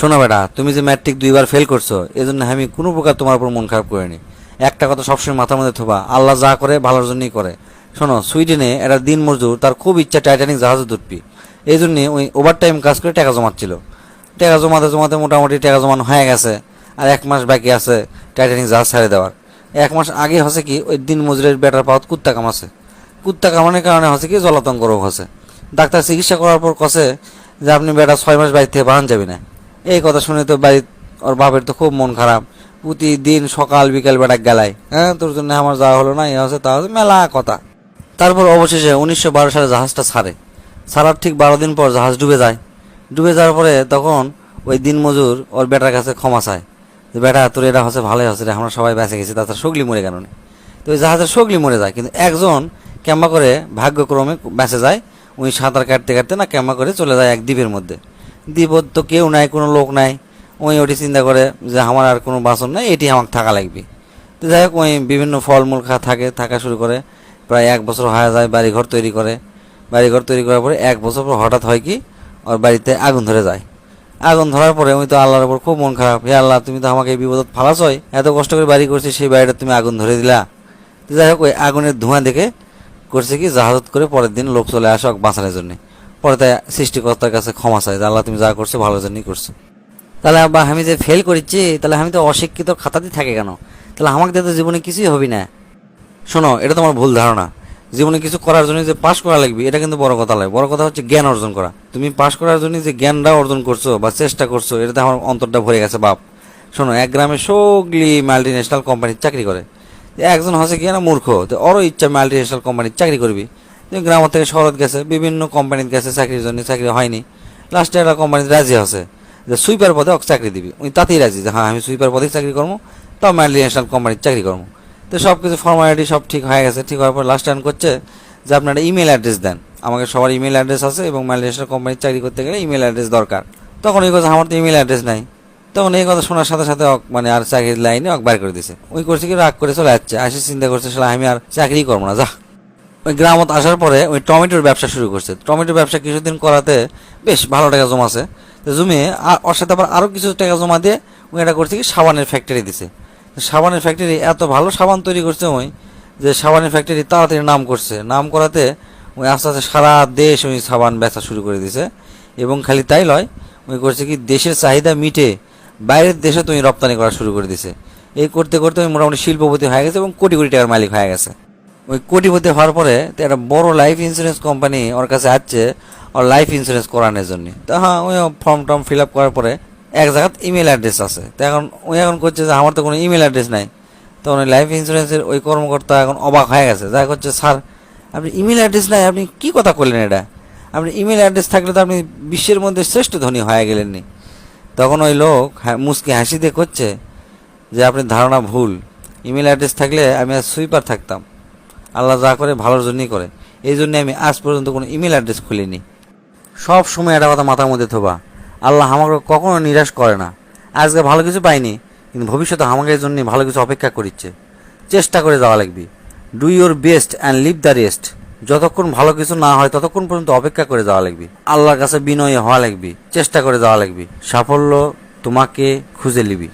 শোনো বেটা, তুমি যে ম্যাট্রিক দুইবার ফেল করছ, এজন্য আমি কোনো প্রকার তোমার উপর মন খারাপ করিনি। একটা কথা সবসময় মাথার মধ্যে থোবা, আল্লাহ যা করে ভালোর জন্যই করে। শোনো, সুইডেনে একটা দিন মজদুর, তার খুব ইচ্ছা টাইটানিক জাহাজে দুটবি এই জন্যে ওই ওভার টাইম কাজ করে টাকা জমাচ্ছিল। টাকা জমাতে জমাতে মোটামুটি টাকা জমানো হয়ে গেছে, আর এক মাস বাকি আছে টাইটানিক জাহাজ ছেড়ে দেওয়ার। এক মাস আগে হচ্ছে কি, ওই দিন মজুরের বেটার পাওয়াত কুত্তা কামাছে কুত্তা কামানোর কারণে হচ্ছে কি জলাতঙ্ক রোগ হচ্ছে ডাক্তার চিকিৎসা করার পর কষে যে আপনি বেটা ছয় মাস বাড়ি থেকে বাহান যাবি না। এই কথা শুনে তো বাড়ি ওর বাপের তো খুব মন খারাপ। প্রতিদিন সকাল, বিকাল বেটা গেলায়। হ্যাঁ তোর জন্য আমার যাওয়া হলো না, এ হচ্ছে তা মেলা কথা। তারপর অবশেষে উনিশশো বারো সালে জাহাজটা ছাড়ে। ছাড়ার ঠিক বারো দিন পর জাহাজ ডুবে যায়। ডুবে যাওয়ার পরে তখন ওই দিন মজুর ওর বেটার কাছে ক্ষমা চায়। যে, বেটা, তোর এটা হচ্ছে ভালোই হচ্ছে রে, আমরা সবাই বেঁচে গেছি, তাছাড়া সগলি মরে না তো ওই জাহাজের সগলি মরে যায়, কিন্তু একজন ক্যাম্বা করে ভাগ্যক্রমে বেঁচে যায়। উনি সাঁতার কাটতে কাটতে না ক্যাম্বা করে চলে যায় এক দ্বীপের মধ্যে। দ্বীপ তো কেউ নাই, কোনো লোক নাই। ওই ওটি চিন্তা করে যে আমার আর কোনো বাসন নাই, এটি আমাকে থাকা লাগবে। তো যাই হোক, ওই বিভিন্ন ফলমূল খা থাকে, থাকা শুরু করে। প্রায় এক বছর হয়ে যায় বাড়িঘর তৈরি করে। বাড়িঘর তৈরি করার পরে এক বছর পর হঠাৎ হয় কি, ওর বাড়িতে আগুন ধরে যায়। আগুন ধরার পরে আমি তো আল্লাহর উপর খুব মন খারাপ। হে আল্লাহ, তুমি তো আমাকে এই বিপদত ফালাছই। এত কষ্ট করে বাড়ি করছি সেই বাড়িটা তুমি আগুন ধরে দিলা। তো যাই হোক, ওই আগুনের ধোঁয়া দেখে করছে কি, জাহাজত করে পরের দিন লোক চলে আসে বাঁচানোর জন্য। পরে তাই সৃষ্টিকর্তার কাছে ক্ষমা চাই আল্লাহ তুমি যা করছ ভালোর জন্যই করছ। তাহলে আব্বা, আমি যে ফেল করেছি, তাহলে আমি তো অশিক্ষিত খাতাতেই থাকে কেন? তাহলে আমাকে তো জীবনে কিছুই হবি না। শোনো, এটা তোমার ভুল ধারণা। জীবনে কিছু করার জন্য যে পাশ করা লাগবে, এটা কিন্তু বড় কথা নয়। বড় কথা হচ্ছে জ্ঞান অর্জন করা। তুমি পাশ করার জন্য যে জ্ঞানটা অর্জন করছ বা চেষ্টা করছ, এটাতে আমার অন্তরটা ভরে গেছে, বাপ। শোনো, এক গ্রামে সগলি মাল্টি ন্যাশনাল কোম্পানির চাকরি করে। একজন হচ্ছে কি না মূর্খ, তো ওরও ইচ্ছা মাল্টি ন্যাশনাল কোম্পানির চাকরি করবি। গ্রাম থেকে শহরত গেছে, বিভিন্ন কোম্পানির গেছে, চাকরির জন্য চাকরি হয়নি। লাস্টে একটা কোম্পানিতে রাজি আছে যে সুইপার পদে ওকে চাকরি দিবি। উনি তাতেই রাজি যে হ্যাঁ আমি সুইপার পদেই চাকরি করব তাও মাল্টি ন্যাশনাল কোম্পানির চাকরি করব। তো সব কিছু ফর্মালিটি সব ঠিক হয়ে গেছে। ঠিক হওয়ার পর লাস্ট টাইম করছে যে, আপনারা ইমেল অ্যাড্রেস দেন। আমাকে সবার ইমেল অ্যাড্রেস আছে এবং মাল্টিনেশনাল কোম্পানির চাকরি করতে গেলে ইমেল অ্যাড্রেস দরকার। তখন ওই কথা আমার তো ইমেল অ্যাড্রেস নাই। তখন এই কথা শোনার সাথে সাথে মানে আর চাকরির লাইনে অক বার করে দিছে। ওই করছে কি, রাগ করে চলে যাচ্ছে। আসে, চিন্তা করছে সেটা আমি আর চাকরি করব না, যা। ওই গ্রামত আসার পরে ওই টমেটোর ব্যবসা শুরু করছে। টমেটোর ব্যবসা কিছুদিন করাতে বেশ ভালো টাকা জমাছে তো জমিয়ে ওর সাথে আবার আরও কিছু টাকা জমা দিয়ে ওই এটা করছে কি, সাবানের ফ্যাক্টরি দিছে। সাবানের ফ্যাক্টরি এত ভালো সাবান তৈরি করছে ওই যে সাবানের ফ্যাক্টরি তাড়াতাড়ি নাম করছে। নাম করাতে ওই আস্তে আস্তে সারা দেশ ওই সাবান বেচা শুরু করে দিছে। এবং খালি তাই লয় ওই করছে কি, দেশের চাহিদা মিটে বাইরের দেশে তুমি রপ্তানি করা শুরু করে দিছে। এই করতে করতে মোটামুটি শিল্পপতি হয়ে গেছে এবং কোটি কোটি টাকার মালিক হয়ে গেছে। ওই কোটিপতি হওয়ার পরে তো একটা বড় লাইফ ইন্স্যুরেন্স কোম্পানি ওর কাছে আসছে, ওর লাইফ ইন্স্যুরেন্স করানোর জন্য। তো হ্যাঁ ওই ফর্ম টর্ম ফিল আপ করার পরে এক জায়গাত ইমেল অ্যাড্রেস আছে। তো এখন ওই এখন করছে যে আমার তো কোনো ইমেল অ্যাড্রেস নাই। তখন ওই লাইফ ইন্স্যুরেন্সের ওই কর্মকর্তা এখন অবাক হয়ে গেছে। যা করছে স্যার, আপনি ইমেল অ্যাড্রেস নাই, আপনি কি কথা করলেন এটা? আপনি ইমেল অ্যাড্রেস থাকলে তো আপনি বিশ্বের মধ্যে শ্রেষ্ঠ ধনী হয়ে গেলেননি। তখন ওই লোক মুচকি হাসি দিয়ে করছে যে, আপনি ধারণা ভুল। ইমেল অ্যাড্রেস থাকলে আমি আর সুইপার থাকতাম। আল্লাহ যা করে, ভালোর জন্যই করে। এই জন্য আমি আজ পর্যন্ত কোনো ইমেল অ্যাড্রেস খুলিনি। সব সময় একটা কথা মাথার মধ্যে থোবা। আল্লাহ আমাকে কখনো নিরাশ করে না। আজকে ভালো কিছু পাইনি, কিন্তু ভবিষ্যতে আমাকে জন্য ভালো কিছু অপেক্ষা করিচ্ছে। চেষ্টা করে যাওয়া লাগবে। Do your best and leave the rest যতক্ষণ ভালো কিছু না হয়, ততক্ষণ পর্যন্ত অপেক্ষা করে যাওয়া লাগবে। আল্লাহর কাছে বিনয়ী হওয়া লাগবে। চেষ্টা করে যাওয়া লাগবে। সাফল্য তোমাকে খুঁজে নিবি।